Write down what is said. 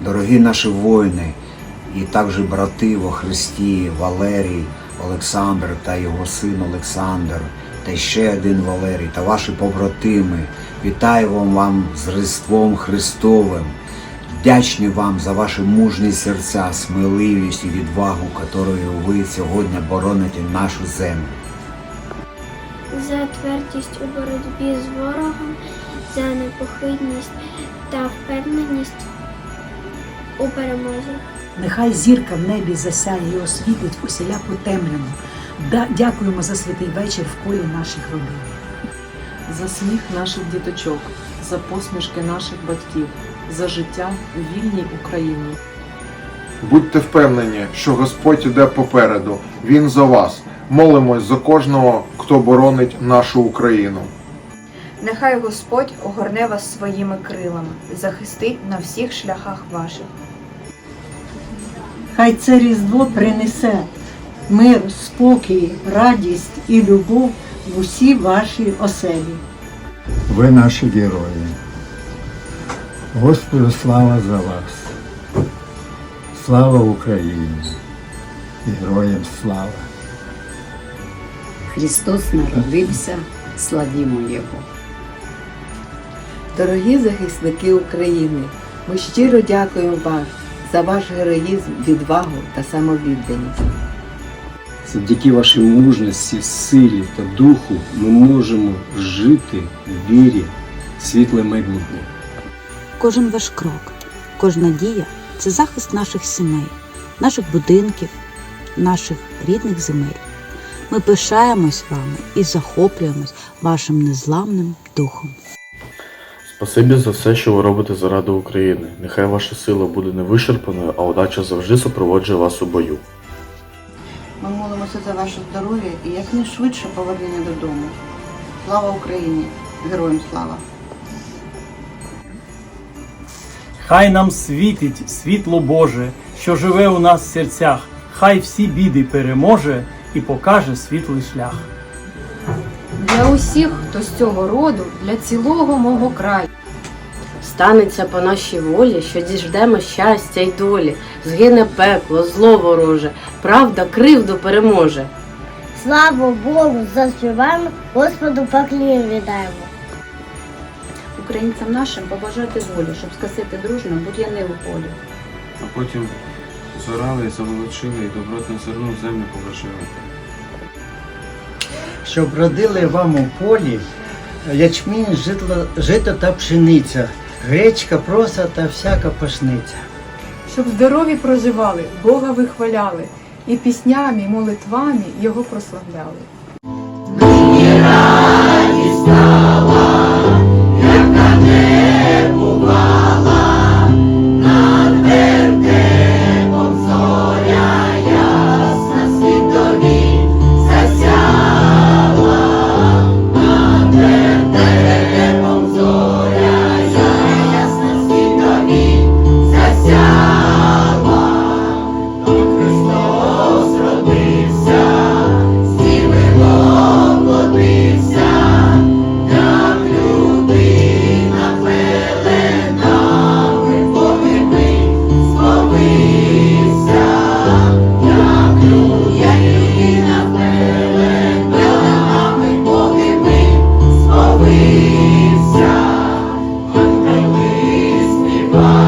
Дорогі наші воїни і також брати во Христі, Валерій, Олександр та його син Олександр, та ще один Валерій та ваші побратими. Вітаю вам, вам з Різдвом Христовим. Вдячні вам за ваші мужні серця, сміливість і відвагу, якою ви сьогодні бороните нашу землю. за твердість у боротьбі з ворогом, за непохитність та впевненість у перемозі. Нехай зірка в небі засяє і освітить усіляку темряву. Да- Дякуємо за святий вечір в колі наших родин. за сміх наших діточок, за посмішки наших батьків, за життя у вільній Україні. Будьте впевнені, що Господь іде попереду. Він за вас. Молимось за кожного, хто боронить нашу Україну. Нехай Господь огорне вас своїми крилами, захистить на всіх шляхах ваших. Хай це Різдво принесе мир, спокій, радість і любов в усі ваші оселі. Ви наші герої. Господу слава за вас. Слава Україні. Героям слава. Христос народився, славімо Його. Дорогі захисники України, ми щиро дякуємо вам за ваш героїзм, відвагу та самовідданість. Завдяки вашій мужності, силі та духу ми можемо жити в вірі в світле майбутнє. Кожен ваш крок, кожна дія це захист наших сімей, наших будинків, наших рідних земель. Ми пишаємось вами і захоплюємось вашим незламним духом. Спасибі за все, що ви робите заради України. Нехай ваша сила буде не вичерпаною, а удача завжди супроводжує вас у бою. Ми молимося за ваше здоров'я і якнайшвидше повернення додому. Слава Україні! Героям слава! Хай нам світить світло Боже, що живе у нас в серцях, хай всі біди переможе і покаже світлий шлях. Для усіх, хто з цього роду, для цілого мого краю. Станеться по нашій волі, що діждемо щастя й долі, згине пекло, зло вороже, правда кривду переможе. Слава Богу, заспіваємо, Господу поклін віддаємо. Українцям нашим побажати волі, щоб скосити дружно будь-яни у полі. А потім зорали, заволочили і добротне зерно землю положили. щоб родили вам у полі ячмінь, житло, жито та пшениця, гречка, проса та всяка пашниця. Щоб здорові проживали, Бога вихваляли і піснями, і молитвами Його прославляли. Thank.